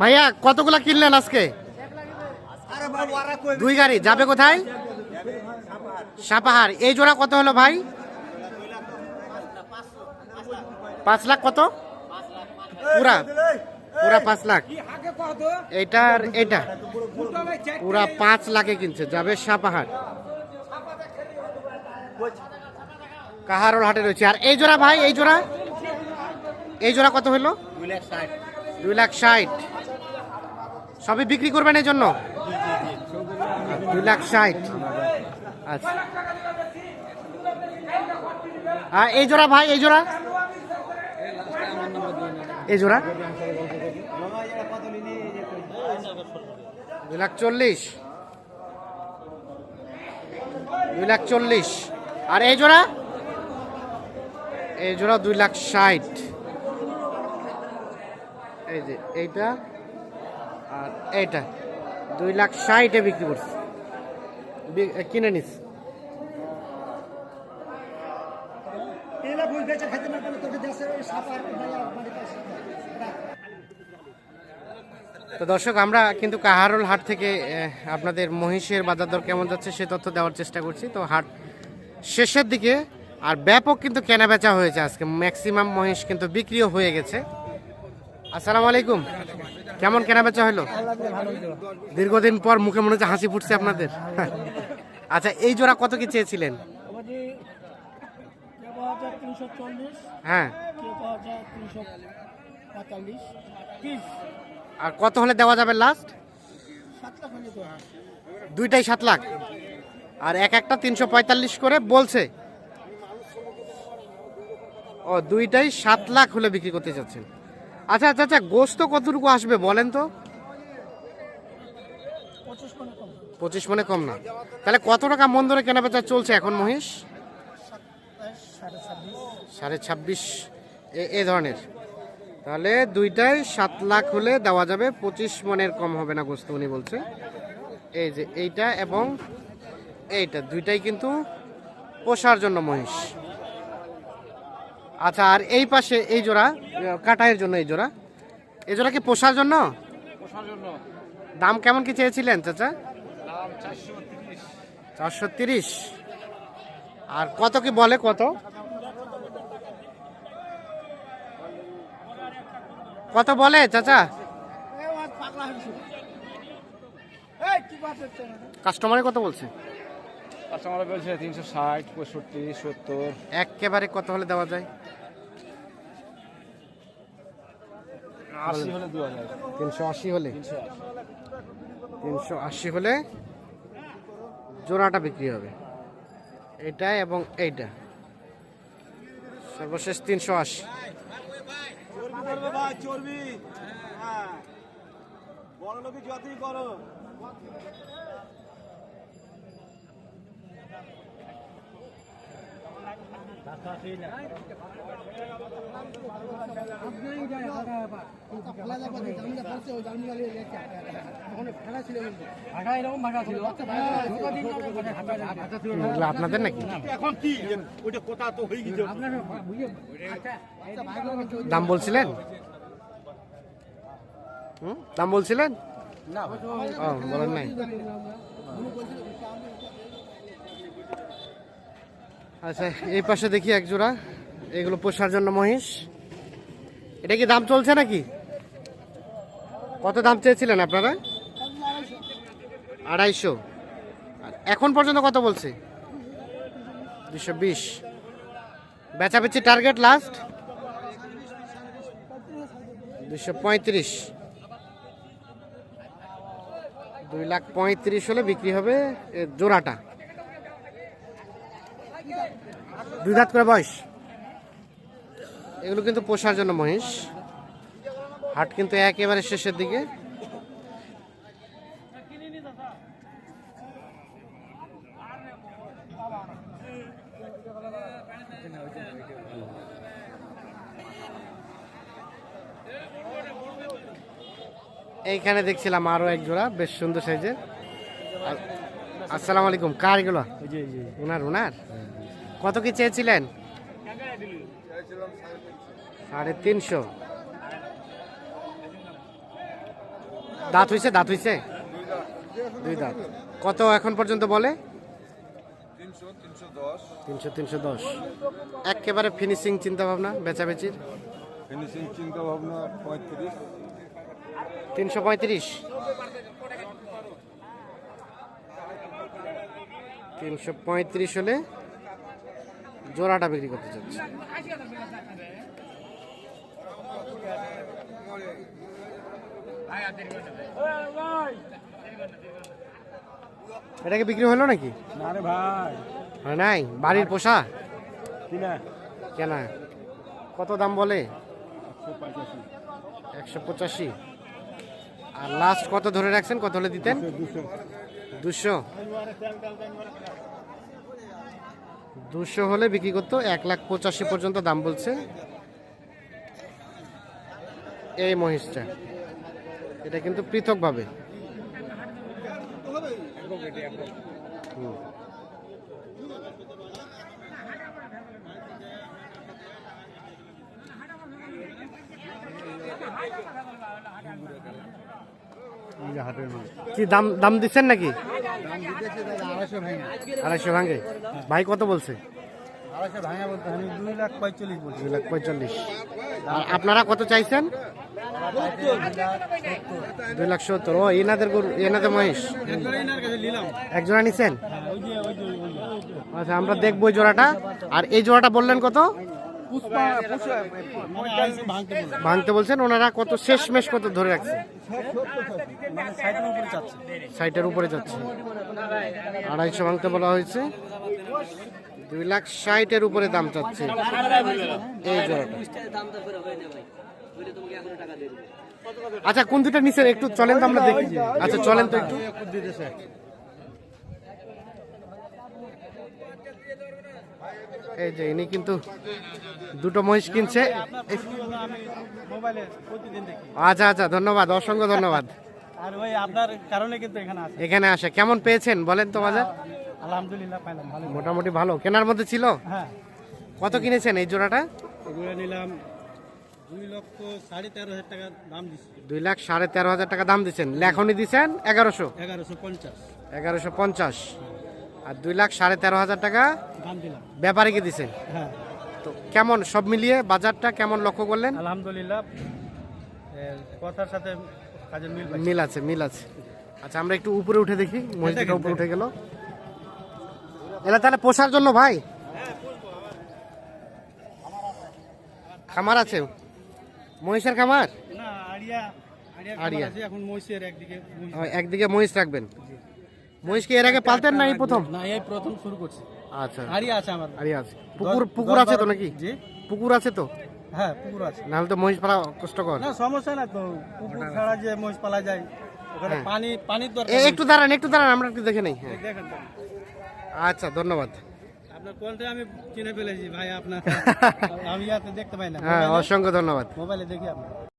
ভাইয়া কতগুলা কিনলেন আজকে? দুই গাড়ি যাবে কোথায়? সাপাহার। এই জোড়া কত হলো ভাই? পাঁচ লাখ কত? পুরা পুরা পাঁচ লাখ। এইটার এইটা পুরা পাঁচ লাখে কিনছে যাবে সাপাহার। কাহারোল হাটে রয়েছে। আর এই জোড়া ভাই এই জোড়া? এই জোড়া কত হলো? দুই লাখ ষাট। সবই বিক্রি করবেন এই জন্য দুই লাখ ষাট। আচ্ছা। আর এই জোড়া ভাই, এই জোড়া? এই জোড়া? দুই লাখ চল্লিশ। দুই লাখ চল্লিশ। আর এই জোড়া? এই জোড়া দুই লাখ ষাট। এই যে, এইটা? আর এইটা, দুই লাখ ষাটে বিক্রি করছে। কিনে নিস। তো দর্শক, আমরা কিন্তু কাহারোল হাট থেকে আপনাদের মহিষের বাজার দর কেমন যাচ্ছে সে তথ্য দেওয়ার চেষ্টা করছি। তো হাট শেষের দিকে, আর ব্যাপক কিন্তু কেনা বেচা হয়েছে আজকে। ম্যাক্সিমাম মহিষ কিন্তু বিক্রিও হয়ে গেছে। আসসালামু আলাইকুম। কেমন কেনা বেচা হলো? দীর্ঘদিন পর মুখে মনে হচ্ছে হাসি ফুটছে আপনাদের। আচ্ছা এই জোড়া কত কি চেয়েছিলেন? হ্যাঁ। আর কত হলে দেওয়া যাবে লাস্ট দুইটাই সাত লাখ। আর এক একটা তিনশো পঁয়তাল্লিশ করে বলছে। ও, দুইটাই সাত লাখ হলে বিক্রি করতে চাচ্ছেন। আচ্ছা আচ্ছা আচ্ছা গোস্ত কতটুকু আসবে বলেন তো? পঁচিশ মানে কম। মনে না। তাহলে কত টাকা মন ধরে কেনা বেচা চলছে এখন মহিষ? সাড়ে ছাব্বিশ। এ ধরনের। তাহলে দুইটাই সাত লাখ হলে দেওয়া যাবে পঁচিশ মনের কম হবে না গোস্ত উনি বলছে। এই যে এইটা এবং এইটা দুইটাই কিন্তু পোষার জন্য মহিষ। আচ্ছা আর এই পাশে এই জোড়া কাটাইয়ের জন্য এই জোড়া। এই জোড়া কি পোষার জন্য? দাম কেমন কি চেয়েছিলেন চাচা? চারশো তিরিশ। আর কত কি বলে কত? কত বলে চাচা? কাস্টমারে কত বলছে? কাস্টমার বলছে তিনশো ষাট পঁয়ষট্টি সত্তর। একেবারে কত হলে দেওয়া যায় আশি হলে দু হাজার তিনশো আশি হলে? তিনশো আশি। হলে জোড়াটা বিক্রি হবে। এটা এবং এইটা। সর্বশেষ তিনশো আশি। করো ফেলা যাবে না জামিনা পড়ছে ওই জামিনা নিয়ে লেখা ওখানে ফেলা ছিল কিন্তু এরকম ভাগা ছিল এগুলো আপনাদের নাকি? এখন কি? ওইটা কোথা তো হয়ে গেছে। দাম বলছিলেন? হুম? দাম বলছিলেন? বলেন নাই। আচ্ছা এই পাশে দেখি এক জোড়া। এগুলো পোষার জন্য মহিষ। এটা কি দাম চলছে নাকি? কত দাম চেয়েছিলেন আপনারা? আড়াইশো। এখন পর্যন্ত কত বলছে? দুশো বিশ। বেচাবেচি টার্গেট লাস্ট? দুশো পঁয়ত্রিশ। দুই লাখ পঁয়ত্রিশ হলে বিক্রি হবে জোড়াটা। দুই দাঁত করে বয়স? এগুলো কিন্তু পোষার জন্য মহিষ। হাট কিন্তু একেবারে শেষের দিকে। এইখানে দেখছিলাম আরও এক জোড়া বেশ সুন্দর সাইজের। আসসালামু আলাইকুম কার এগুলো? ওনার ওনার কত কি চেয়েছিলেন? সাড়ে তিনশো। দাঁত হইছে দাঁত হইছে? দুই দাঁত। কত এখন পর্যন্ত বলে? তিনশো তিনশো দশ। একেবারে ফিনিশিং চিন্তা ভাবনা বেচাবেচির? ফিনিশিং চিন্তা ভাবনা পঁয়ত্রিশ। তিনশো পঁয়ত্রিশ। তিনশো পঁয়ত্রিশ হলে জোড়াটা বিক্রি করতে চাচ্ছি। এটা কি বিক্রি হলো নাকি? ভাই। নাই? বাড়ির পোষা? কিনা? কত দাম বলে? একশো পঁচাশি। আর লাস্ট কত ধরে রাখছেন? কত হলে দিতেন? দুশো। দুশো হলে বিক্রি করতো এক লাখ পঁচাশি পর্যন্ত দাম বলছে এই মহিষটা। এটা কিন্তু পৃথকভাবে। কি দাম দাম দিচ্ছেন নাকি? আড়াইশো ভাঙে। ভাই কত বলছে? আপনারা কত চাইছেন? দুই লাখ সত্তর। ও এনাদের গরু এনাদের মহেশ। নিলাম এক নিছেন ওই যে ওই যে ওই যে। আচ্ছা আমরা দেখব এই জোড়াটা। আর এই জোড়াটা বললেন কত? ভাঙতে বলছেন, ওনারা কত শেষ মেশ কত ধরে রাখছে? সাইটের উপরে যাচ্ছে। আড়াইশো ভাঙতে বলা হয়েছে। দুই লাখ ষাটের উপরে দাম চাচ্ছে। এই জোড়াটা। আচ্ছা কোন দুটা নিছেন? একটু চলেন তো আমরা দেখি। আচ্ছা চলেন তো একটু। এই যে ইনি কিন্তু দুটো মহিষ কিনছে। আচ্ছা আচ্ছা ধন্যবাদ অসংখ্য ধন্যবাদ। আর ওই আপনার কারণে কিন্তু এখানে আসে কেমন পেয়েছেন বলেন তো বাজার? আলহামদুলিল্লাহ পাইলাম ভালো মোটামুটি ভালো। কেনার মধ্যে ছিল? হ্যাঁ। কত কিনেছেন এই জোড়াটা? এগুলো নিলাম দুই লাখ সাড়ে তেরো হাজার টাকা দাম দিচ্ছেন। লেখনি দিচ্ছেন এগারোশো? এগারোশো পঞ্চাশ। এগারোশো পঞ্চাশ। আর দুই লাখ সাড়ে তেরো হাজার টাকা ব্যাপারীকে দিচ্ছেন হ্যাঁ। তো কেমন সব মিলিয়ে বাজারটা কেমন লক্ষ্য করলেন? আলহামদুলিল্লাহ কথার সাথে কাজের মিল মিল আছে মিল আছে। আচ্ছা আমরা একটু উপরে উঠে দেখি মসজিদটা উপরে উঠে গেল। এলা তাহলে পোষার জন্য ভাই? খামার আছে? মহিষের খামার? না আড়িয়া আড়িয়া এখন মহিষের একদিকে একদিকে মহিষ রাখবেন। মহিষ কি এর আগে পালতেন না এই প্রথম? না এই প্রথম শুরু করছি। আচ্ছা। আড়িয়া আছে আমার। আরে আছে। পুকুর পুকুর আছে তো নাকি? জি। পুকুর আছে তো? হ্যাঁ পুকুর আছে। নাহলে তো মহিষ পালা কষ্টকর। না সমস্যা না তো। পুকুর ছাড়া যে মহিষ পালা যায় ওখানে হ্যাঁ। পানি পানির দরকার একটু দাঁড়ান একটু দাঁড়ান আমরা একটু দেখে নেই। হ্যাঁ দেখেন আচ্ছা ধন্যবাদ। আপনার কোনটা আমি চিনে ফেলেছি ভাই আপনার আমি দেখতে পাই না। হ্যাঁ অসংখ্য ধন্যবাদ। মোবাইলে দেখি আপনার।